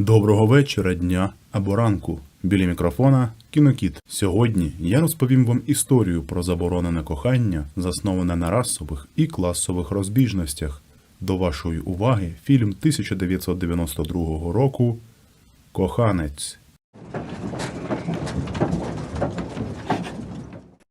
Доброго вечора, дня або ранку. Біля мікрофона Кінокіт. Сьогодні я розповім вам історію про заборонене кохання, засноване на расових і класових розбіжностях. До вашої уваги фільм 1992 року Коханець.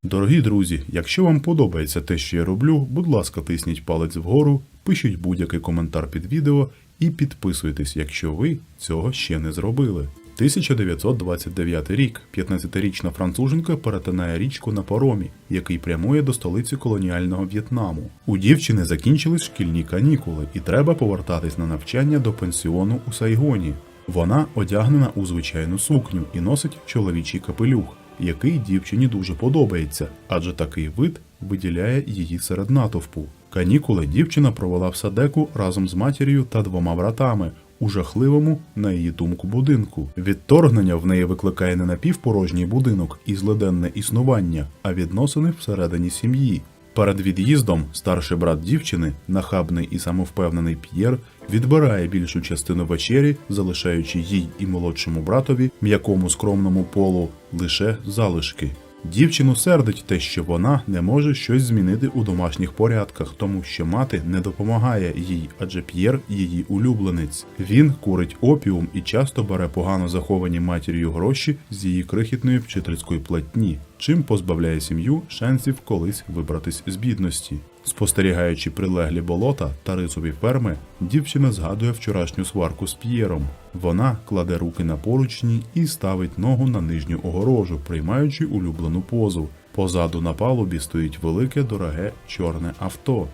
Дорогі друзі, якщо вам подобається те, що я роблю, будь ласка, тисніть палець вгору, пишіть будь-який коментар під відео і підписуйтесь, якщо ви цього ще не зробили. 1929 рік 15-річна француженка перетинає річку на паромі, який прямує до столиці колоніального В'єтнаму. У дівчини закінчились шкільні канікули, і треба повертатись на навчання до пансіону у Сайгоні. Вона одягнена у звичайну сукню і носить чоловічий капелюх який дівчині дуже подобається, адже такий вид виділяє її серед натовпу. Канікули дівчина провела в садеку разом з матір'ю та двома братами у жахливому, на її думку, будинку. Відторгнення в неї викликає не напівпорожній будинок і злиденне існування, а відносини всередині сім'ї. Перед від'їздом старший брат дівчини, нахабний і самовпевнений П'єр, відбирає більшу частину вечері, залишаючи їй і молодшому братові, м'якому скромному полу, лише залишки. Дівчину сердить те, що вона не може щось змінити у домашніх порядках, тому що мати не допомагає їй, адже П'єр її улюбленець. Він курить опіум і часто бере погано заховані матір'ю гроші з її крихітної вчительської платні, чим позбавляє сім'ю шансів колись вибратись з бідності. Спостерігаючи прилеглі болота та рисові ферми, дівчина згадує вчорашню сварку з П'єром. Вона кладе руки на поручні і ставить ногу на нижню огорожу, приймаючи улюблену позу. Позаду на палубі стоїть велике дороге чорне авто.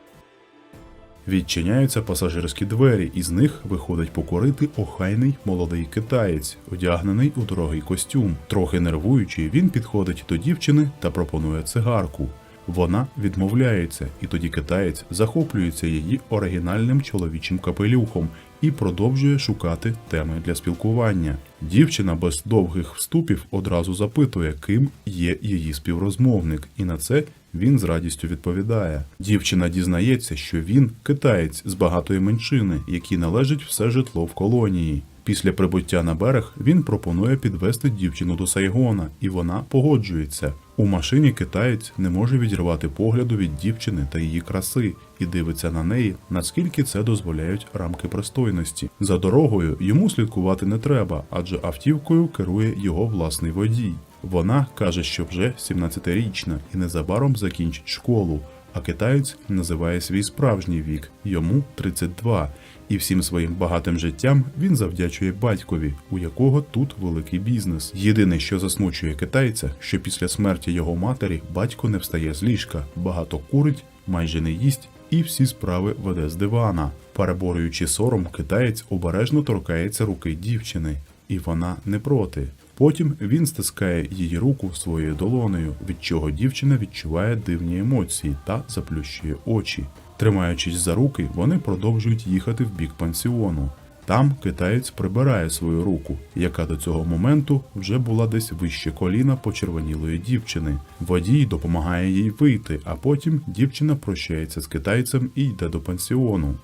Відчиняються пасажирські двері, і з них виходить покорити охайний молодий китаєць, одягнений у дорогий костюм. Трохи нервуючи, він підходить до дівчини та пропонує цигарку. Вона відмовляється, і тоді китаєць захоплюється її оригінальним чоловічим капелюхом і продовжує шукати теми для спілкування. Дівчина без довгих вступів одразу запитує, ким є її співрозмовник, і на це він з радістю відповідає. Дівчина дізнається, що він китаєць з багатої меншини, який належить все житло в колонії. Після прибуття на берег він пропонує підвести дівчину до Сайгона, і вона погоджується. У машині китаєць не може відірвати погляду від дівчини та її краси і дивиться на неї, наскільки це дозволяють рамки пристойності. За дорогою йому слідкувати не треба, адже автівкою керує його власний водій. Вона каже, що вже 17-річна і незабаром закінчить школу. А китаєць називає свій справжній вік йому 32, і всім своїм багатим життям він завдячує батькові, у якого тут великий бізнес. Єдине, що засмучує китайця, що після смерті його матері батько не встає з ліжка, багато курить, майже не їсть. І всі справи веде з дивана. Переборюючи сором, китаєць обережно торкається руки дівчини, і вона не проти. Потім він стискає її руку своєю долонею, від чого дівчина відчуває дивні емоції та заплющує очі. Тримаючись за руки, вони продовжують їхати в бік пансіону. Там китаєць прибирає свою руку, яка до цього моменту вже була десь вище коліна почервонілої дівчини. Водій допомагає їй вийти, а потім дівчина прощається з китайцем і йде до пансіону.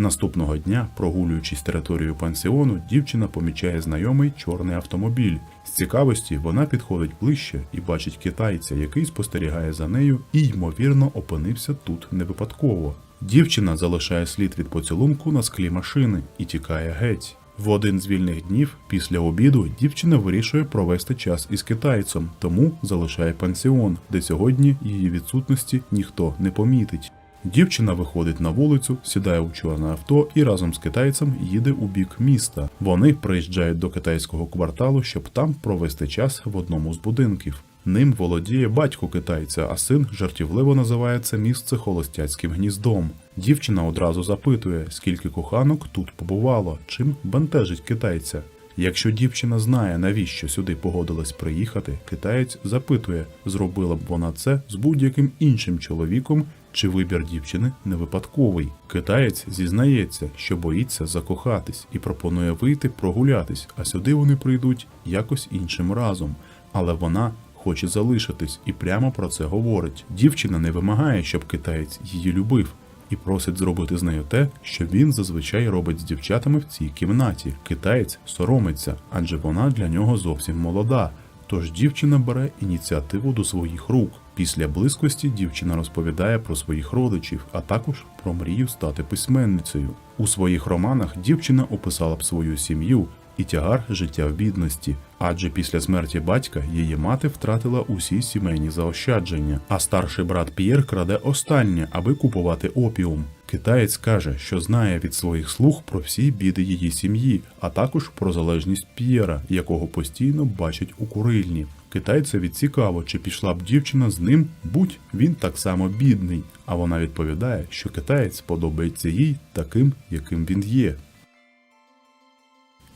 Наступного дня, прогулюючись територією пансіону, дівчина помічає знайомий чорний автомобіль. З цікавості вона підходить ближче і бачить китайця, який спостерігає за нею і, ймовірно, опинився тут не випадково. Дівчина залишає слід від поцілунку на склі машини і тікає геть. В один з вільних днів після обіду дівчина вирішує провести час із китайцем, тому залишає пансіон, де сьогодні її відсутності ніхто не помітить. Дівчина виходить на вулицю, сідає у чорне авто і разом з китайцем їде у бік міста. Вони приїжджають до китайського кварталу, щоб там провести час в одному з будинків. Ним володіє батько китайця, а син жартівливо називає це місце холостяцьким гніздом. Дівчина одразу запитує, скільки коханок тут побувало, чим бентежить китайця. Якщо дівчина знає, навіщо сюди погодилась приїхати, китаєць запитує, зробила б вона це з будь-яким іншим чоловіком, чи вибір дівчини не випадковий. Китаєць зізнається, що боїться закохатись і пропонує вийти прогулятись, а сюди вони прийдуть якось іншим разом. Але вона хоче залишитись і прямо про це говорить. Дівчина не вимагає, щоб китаєць її любив. І просить зробити з нею те, що він зазвичай робить з дівчатами в цій кімнаті. Китаєць соромиться, адже вона для нього зовсім молода. Тож дівчина бере ініціативу до своїх рук. Після близькості дівчина розповідає про своїх родичів, а також про мрію стати письменницею. У своїх романах дівчина описала б свою сім'ю і тягар життя в бідності, адже після смерті батька її мати втратила усі сімейні заощадження, а старший брат П'єр краде останнє, аби купувати опіум. Китаєць каже, що знає від своїх слуг про всі біди її сім'ї, а також про залежність П'єра, якого постійно бачать у курильні. Китайцеві цікаво, чи пішла б дівчина з ним, будь він так само бідний. А вона відповідає, що китаєць подобається їй таким, яким він є.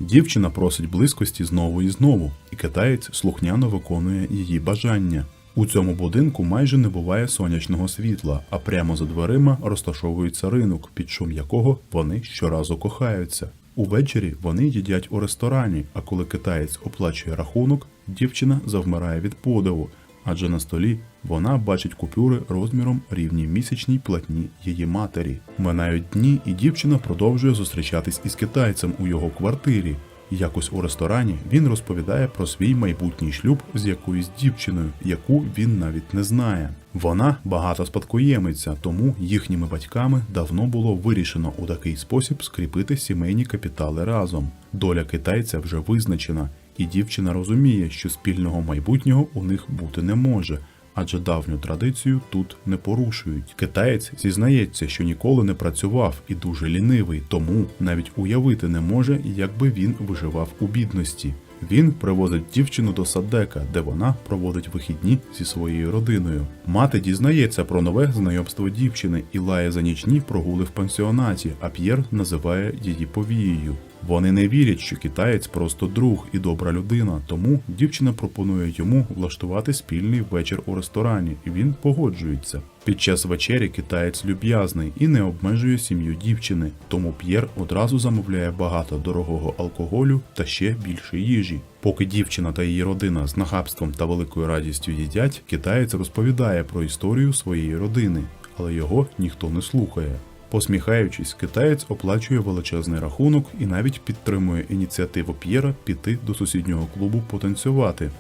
Дівчина просить близькості знову і знову, і китаєць слухняно виконує її бажання. У цьому будинку майже не буває сонячного світла, а прямо за дверима розташовується ринок, під шум якого вони щоразу кохаються. Увечері вони їдять у ресторані, а коли китаєць оплачує рахунок, дівчина завмирає від подиву, адже на столі вона бачить купюри розміром рівні місячній платні її матері. Минають дні, і дівчина продовжує зустрічатись із китайцем у його квартирі. Якось у ресторані він розповідає про свій майбутній шлюб з якоюсь дівчиною, яку він навіть не знає. Вона багата спадкоємиця, тому їхніми батьками давно було вирішено у такий спосіб скріпити сімейні капітали разом. Доля китайця вже визначена, і дівчина розуміє, що спільного майбутнього у них бути не може. Адже давню традицію тут не порушують. Китаєць зізнається, що ніколи не працював і дуже лінивий, тому навіть уявити не може, як би він виживав у бідності. Він привозить дівчину до садека, де вона проводить вихідні зі своєю родиною. Мати дізнається про нове знайомство дівчини і лає за нічні прогули в пансіонаті, а П'єр називає її повією. Вони не вірять, що китаєць просто друг і добра людина, тому дівчина пропонує йому влаштувати спільний вечір у ресторані, і він погоджується. Під час вечері китаєць люб'язний і не обмежує сім'ю дівчини, тому П'єр одразу замовляє багато дорогого алкоголю та ще більше їжі. Поки дівчина та її родина з нахабством та великою радістю їдять, китаєць розповідає про історію своєї родини, але його ніхто не слухає. Посміхаючись, китаєць оплачує величезний рахунок і навіть підтримує ініціативу П'єра піти до сусіднього клубу потанцювати.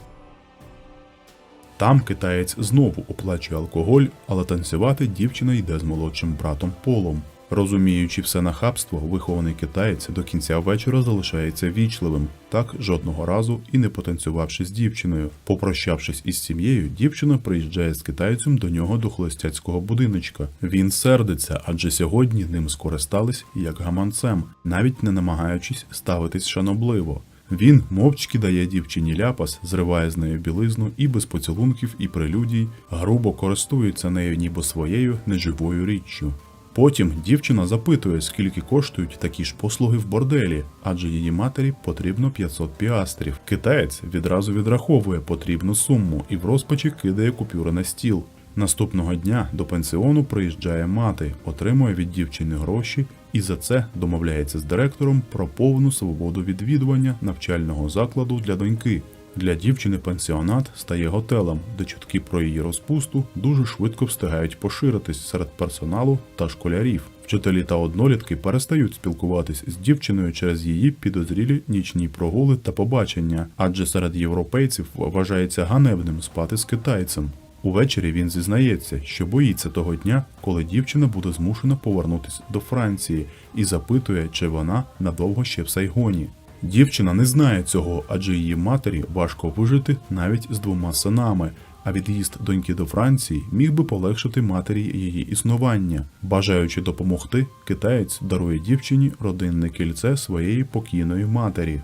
Там китаєць знову оплачує алкоголь, але танцювати дівчина йде з молодшим братом Полом. Розуміючи все нахабство, вихований китаєць до кінця вечора залишається вічливим, так жодного разу і не потанцювавши з дівчиною. Попрощавшись із сім'єю, дівчина приїжджає з китайцем до нього до холостяцького будиночка. Він сердиться, адже сьогодні ним скористались як гаманцем, навіть не намагаючись ставитись шанобливо. Він мовчки дає дівчині ляпас, зриває з нею білизну і без поцілунків і прелюдій грубо користується нею ніби своєю неживою річчю. Потім дівчина запитує, скільки коштують такі ж послуги в борделі, адже її матері потрібно 500 піастрів. Китаєць відразу відраховує потрібну суму і в розпачі кидає купюри на стіл. Наступного дня до пансіону приїжджає мати, отримує від дівчини гроші і за це домовляється з директором про повну свободу відвідування навчального закладу для доньки. Для дівчини пансіонат стає готелем, де чутки про її розпусту дуже швидко встигають поширитись серед персоналу та школярів. Вчителі та однолітки перестають спілкуватись з дівчиною через її підозрілі нічні прогули та побачення, адже серед європейців вважається ганебним спати з китайцем. Увечері він зізнається, що боїться того дня, коли дівчина буде змушена повернутися до Франції і запитує, чи вона надовго ще в Сайгоні. Дівчина не знає цього, адже її матері важко вижити навіть з двома синами. А від'їзд доньки до Франції міг би полегшити матері її існування. Бажаючи допомогти, китаєць дарує дівчині родинне кільце своєї покійної матері.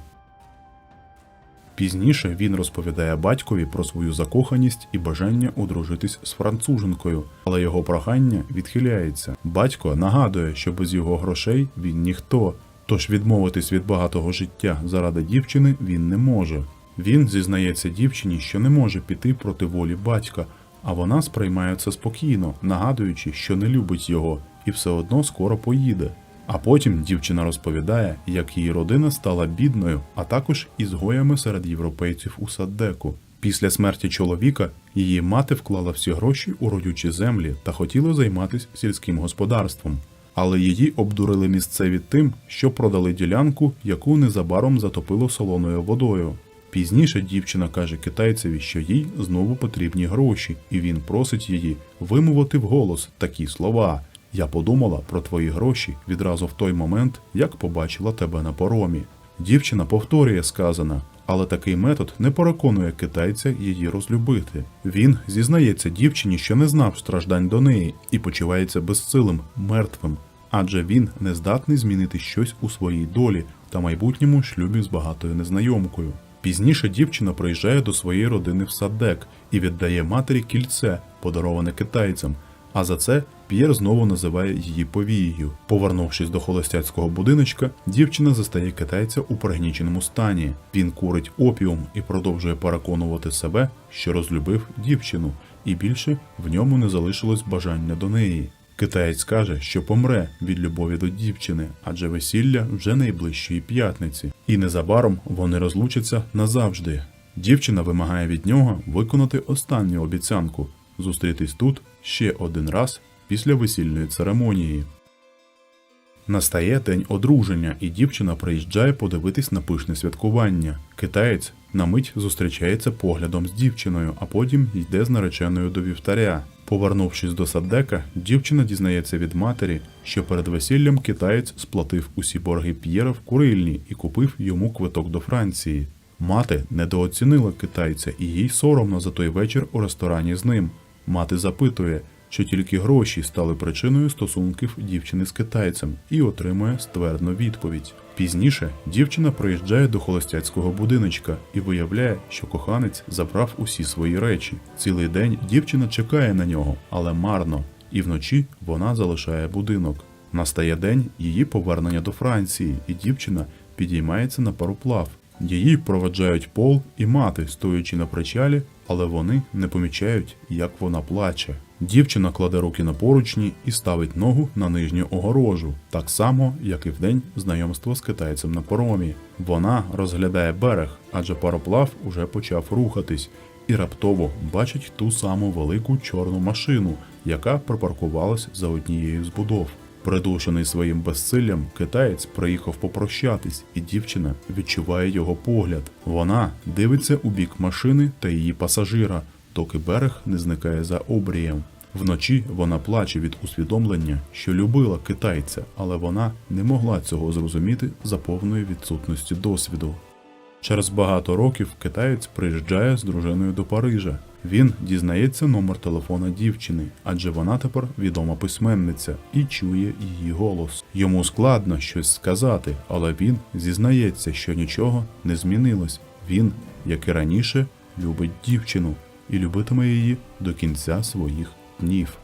Пізніше він розповідає батькові про свою закоханість і бажання одружитись з француженкою, але його прохання відхиляється. Батько нагадує, що без його грошей він ніхто, тож відмовитись від багатого життя заради дівчини він не може. Він зізнається дівчині, що не може піти проти волі батька, а вона сприймає це спокійно, нагадуючи, що не любить його, і все одно скоро поїде. А потім дівчина розповідає, як її родина стала бідною, а також ізгоями серед європейців у Саддеку. Після смерті чоловіка Її мати вклала всі гроші у родючі землі та хотіла займатися сільським господарством. Але її обдурили місцеві тим, що продали ділянку, яку незабаром затопило солоною водою. Пізніше дівчина каже китайцеві, що їй знову потрібні гроші, і він просить її вимовити вголос такі слова: Я подумала про твої гроші відразу в той момент, як побачила тебе на поромі. Дівчина повторює сказане, але такий метод не переконує китайця її розлюбити. Він зізнається дівчині, що не знав страждань до неї і почувається безсилим, мертвим, адже він не здатний змінити щось у своїй долі та майбутньому шлюбі з багатою незнайомкою. Пізніше дівчина приїжджає до своєї родини в Саддек і віддає матері кільце, подароване китайцям. А за це П'єр знову називає її повією. Повернувшись до холостяцького будиночка, дівчина застає китайця у пригніченому стані. Він курить опіум і продовжує переконувати себе, що розлюбив дівчину, і більше в ньому не залишилось бажання до неї. Китаєць каже, що помре від любові до дівчини, адже весілля вже найближчої п'ятниці, і незабаром вони розлучаться назавжди. Дівчина вимагає від нього виконати останню обіцянку зустрітись тут ще один раз після весільної церемонії. Настає день одруження, і дівчина приїжджає подивитись на пишне святкування. Китаєць на мить зустрічається поглядом з дівчиною, а потім йде з нареченою до вівтаря. Повернувшись до саддека, дівчина дізнається від матері, що перед весіллям китаєць сплатив усі борги П'єра в курильні і купив йому квиток до Франції. Мати недооцінила китайця і їй соромно за той вечір у ресторані з ним. Мати запитує, що тільки гроші стали причиною стосунків дівчини з китайцем, і отримує ствердну відповідь. Пізніше дівчина приїжджає до холостяцького будиночка і виявляє, що коханець забрав усі свої речі. Цілий день дівчина чекає на нього, але марно, і вночі вона залишає будинок. Настає день її повернення до Франції, і дівчина підіймається на пароплав. Її проведжають пол і мати, стоячи на причалі, але вони не помічають, як вона плаче. Дівчина кладе руки на поручні і ставить ногу на нижню огорожу, так само, як і в день знайомства з китайцем на поромі. Вона розглядає берег, адже пароплав уже почав рухатись, і раптово бачить ту саму велику чорну машину, яка припаркувалась за однією з будов. Придушений своїм безсиллям, китаєць приїхав попрощатись, і дівчина відчуває його погляд. Вона дивиться у бік машини та її пасажира, доки берег не зникає за обрієм. Вночі вона плаче від усвідомлення, що любила китайця, але вона не могла цього зрозуміти за повної відсутності досвіду. Через багато років китаєць приїжджає з дружиною до Парижа. Він дізнається номер телефона дівчини, адже вона тепер відома письменниця і чує її голос. Йому складно щось сказати, але він зізнається, що нічого не змінилось. Він, як і раніше, любить дівчину і любитиме її до кінця своїх днів.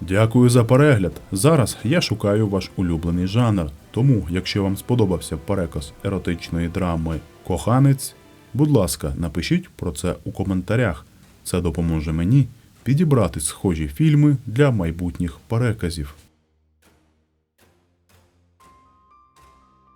Дякую за перегляд. Зараз я шукаю ваш улюблений жанр. Тому, якщо вам сподобався переказ еротичної драми Коханець, будь ласка, напишіть про це у коментарях. Це допоможе мені підібрати схожі фільми для майбутніх переказів.